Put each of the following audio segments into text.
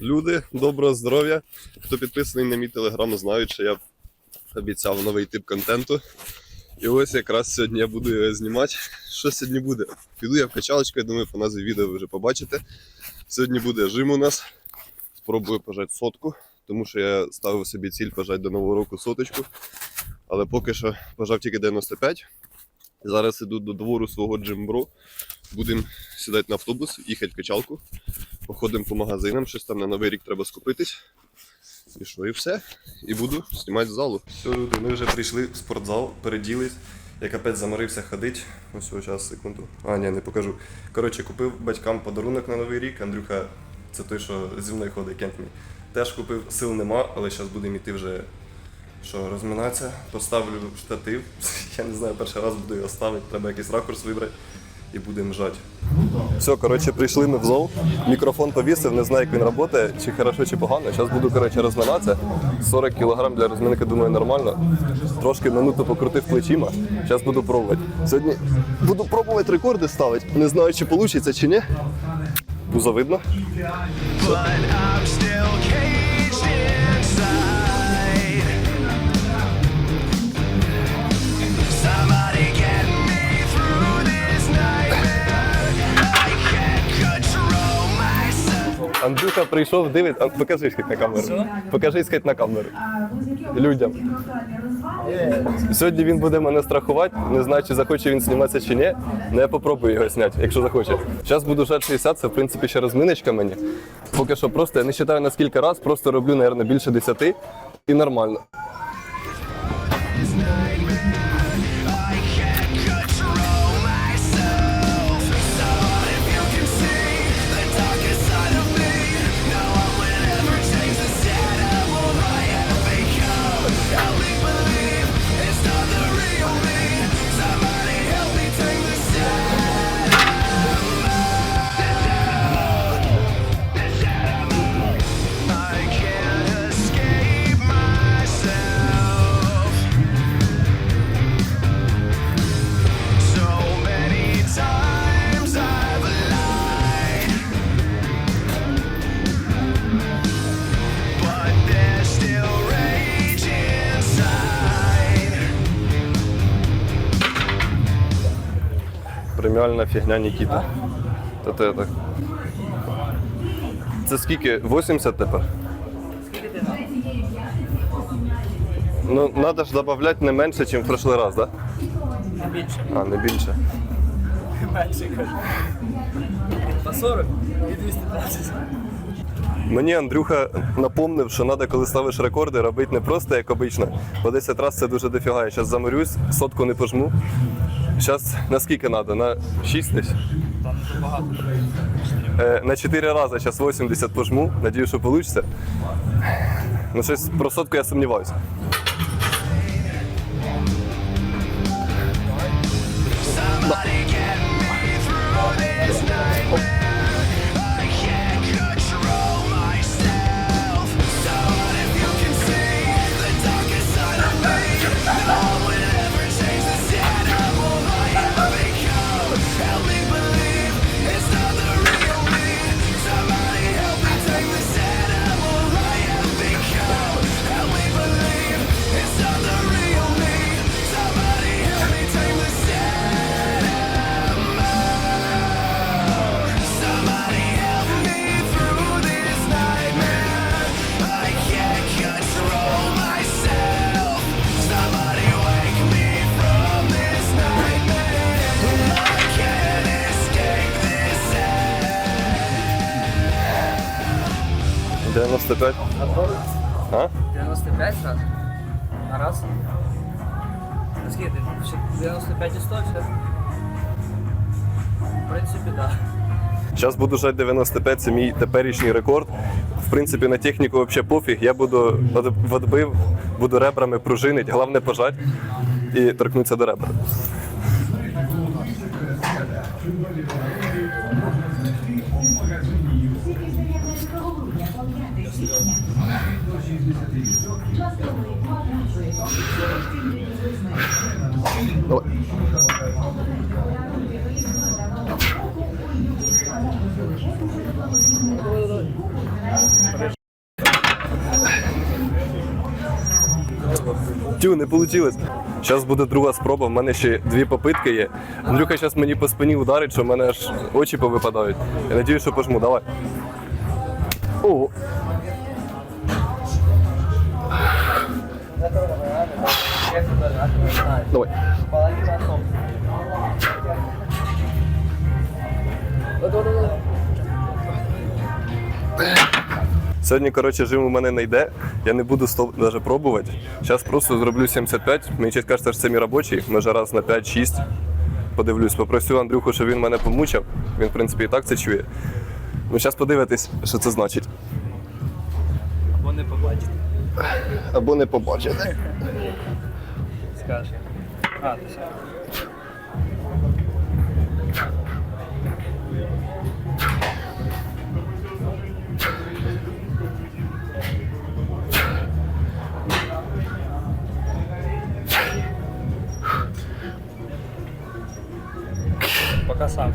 Люди, доброго здоров'я. Хто підписаний на мій телеграм, знають, що я обіцяв новий тип контенту. І ось якраз сьогодні я буду його знімати. Що сьогодні буде? Піду я в качалочку, я думаю, по назві відео ви вже побачите. Сьогодні буде жим у нас. Спробую пожати сотку, тому що я ставив собі ціль пожати до нового року соточку. Але поки що пожав тільки 95. Зараз іду до двору свого джимбро. Будемо сідати на автобус, їхати в качалку. Походимо по магазинам, щось там на новий рік треба скупитись. І що, і все. І буду знімати з залу. Все, люди, ми вже прийшли в спортзал, переділись. Я капець заморився ходити. Ось ось зараз, секунду. А, ні, не покажу. Коротше, купив батькам подарунок на новий рік. Андрюха, це той, що зі мною ходить, кент мій. Теж купив, сил нема, але зараз будемо йти вже що, розминатися. Поставлю штатив. Я не знаю, перший раз буду його ставити, треба якийсь ракурс вибрати і будемо жати. Все, коротше, прийшли ми в зал. Мікрофон повісив, не знаю, як він працює, чи хорошо, чи погано. Зараз буду коротше, розминатися. 40 кг для розминки, думаю, нормально. Трошки минуту покрутив плечима. Зараз буду пробувати. Сьогодні буду пробувати рекорди ставити. Не знаю, чи вийде, чи ні. Пузо видно. Андрюха прийшов, дивиться. А, Покажи скать на камеру. Покажи скать на камеру. Людям. Сьогодні він буде мене страхувати. Не знаю, чи захоче він зніматися чи ні. але я попробую його зняти, якщо захоче. Зараз буду жати 60, це в принципі ще розминочка мені. Поки що просто я не вважаю на скільки раз, просто роблю, мабуть, більше 10 і нормально. Преміальна фігня Нікіта. Та те так. Це скільки? 80 тепер? Ну, треба ж додати не менше, ніж в прошлий раз, так? Да? Не більше. А, не більше. Менше кажу. По 40 і 220. Мені Андрюха напомнив, що треба, коли ставиш рекорди, робити не просто як обично. По 10 разів це дуже дофіга. Я зараз заморюсь, сотку не пожму. Зараз на скільки треба? На 6 тисяч? Там не багато. На 4 рази зараз 80 пожму. Надію, що вийде. Ну, щось про сотку я сумніваюся. 95 раз. На раз. На скільки ти? 95 і 100 все? В принципі, так. Да. Зараз буду жати 95, це мій теперішній рекорд. В принципі, на техніку взагалі пофіг. Я буду в відбив, буду ребрами пружинити, головне пожати і торкнутися до ребра. Тю, не вийшло. Зараз буде друга спроба, в мене ще дві попитки є. Андрюха зараз мені по спині ударить, що в мене аж очі повипадають. Я надію, що пожму, давай. Ого. Давай. Сьогодні, коротше, жим у мене не йде. Я не буду стоп навіть пробувати. Зараз просто зроблю 75. Мені честь кажеться, що це мій робочий. Може раз на 5-6. Подивлюсь, попросю Андрюху, щоб він мене помучив. Він, в принципі, і так це чує. Ну, зараз подивитись, що це значить. Або не побачите. Або не побачите. Скажеш. А, ти все. Пока сам.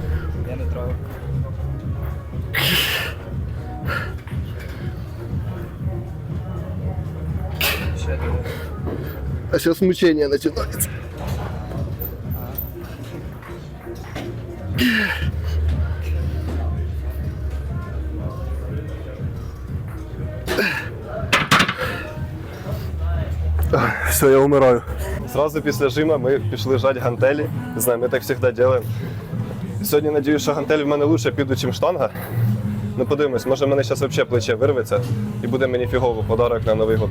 Я не трогаю. Ще думаю. А зараз мучення починається. Все, я умираю. Сразу після жима ми пішли жать гантелі. Не знаю, ми так завжди робимо. Сьогодні надію, що гантелі в мене лучше підуть, ніж штанга. Ну подивимось, може в мене зараз взагалі плече вирветься і буде мені фігово подарок на Новий год.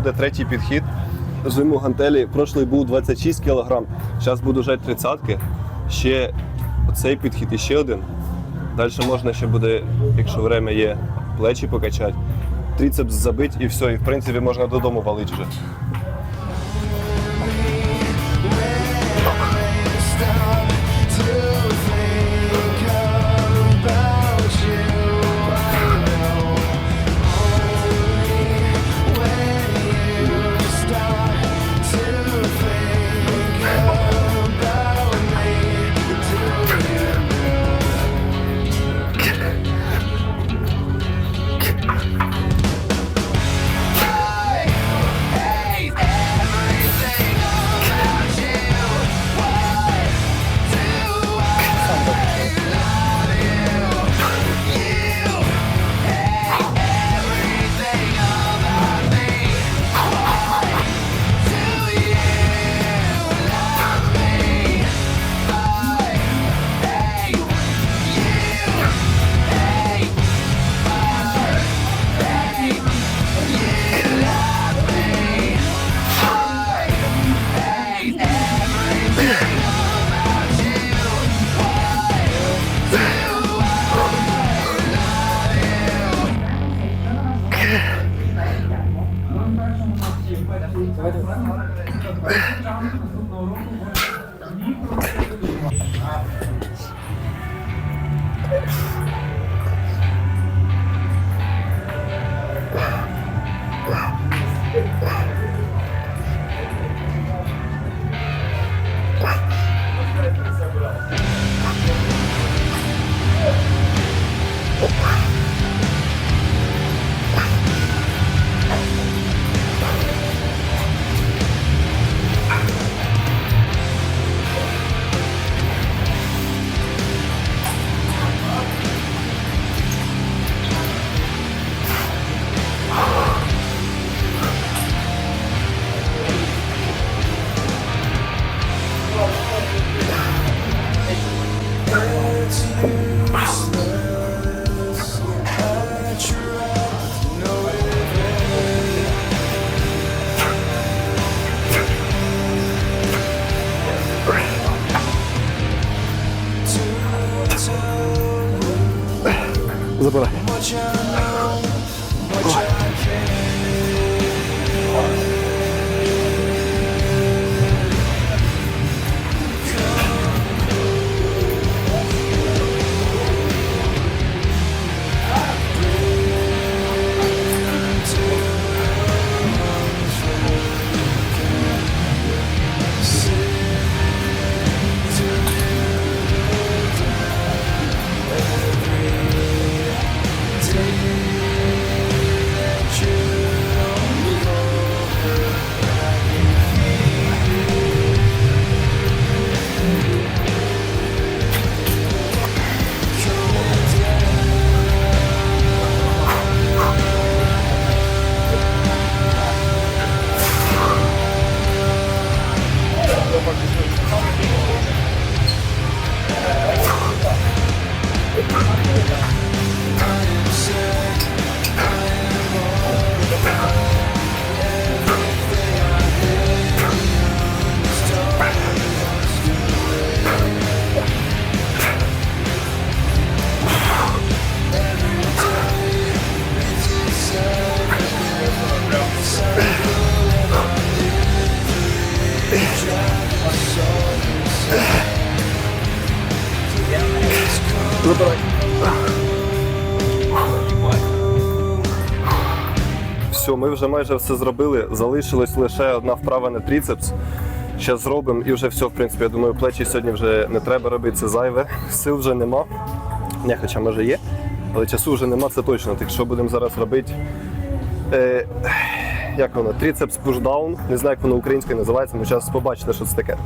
Буде третій підхід. Жиму гантелі. Прошлий був 26 кг. Зараз буду жати тридцятки. Ще цей підхід і ще один. Далі можна ще буде, якщо время є, плечі покачати. Трицепс забить і все. І в принципі можна додому валити вже. Забирай. Забирай. Все, ми вже майже все зробили. Залишилась лише одна вправа на тріцепс. Ще зробимо і вже все, в принципі, я думаю, плечі сьогодні вже не треба робити, це зайве. Сил вже нема. Не, хоча може є, але часу вже нема, це точно. Так що будемо зараз робити. Е, як воно? Тріцепс пушдаун. Не знаю, як воно українською називається, але зараз побачите, що це таке.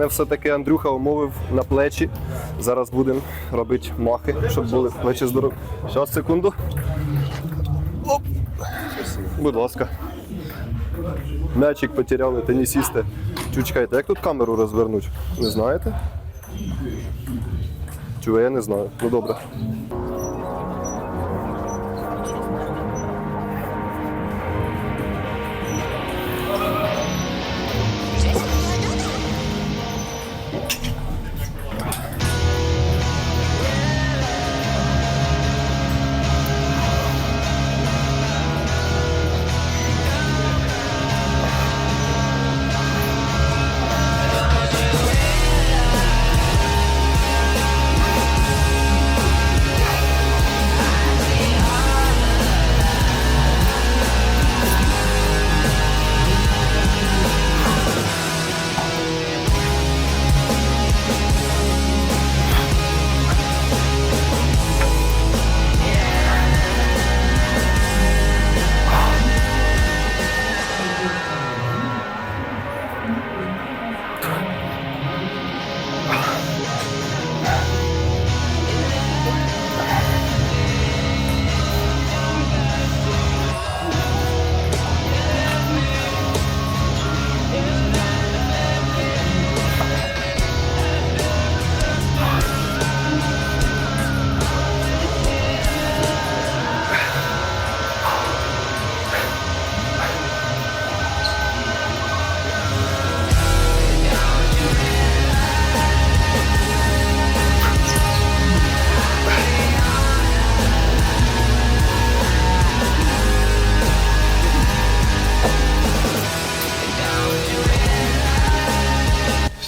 Мене все-таки Андрюха умовив на плечі. Зараз будемо робити махи, щоб були плечі здорові. Зараз, секунду. Оп. Будь ласка. М'ячик потеряли, тенісісти. Чучкайте, як тут камеру розвернуть? Не знаєте? Чого я не знаю. Ну добре.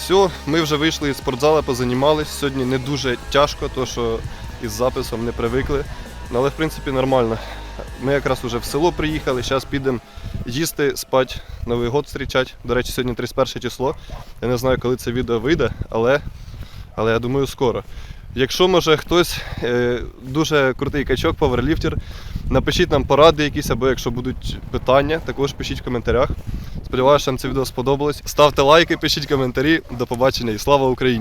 Все, ми вже вийшли із спортзала, позанімались. Сьогодні не дуже тяжко, то що із записом не привикли. Ну, Але в принципі нормально. Ми якраз вже в село приїхали, зараз підемо їсти, спати, Новий год зустрічати. До речі, сьогодні 31 число. Я не знаю, коли це відео вийде, але, але я думаю, скоро. Якщо може хтось е, дуже крутий качок, паверліфтер, напишіть нам поради якісь, або якщо будуть питання, також пишіть в коментарях. Сподіваюся, вам це відео сподобалось. Ставте лайки, пишіть коментарі. До побачення і слава Україні!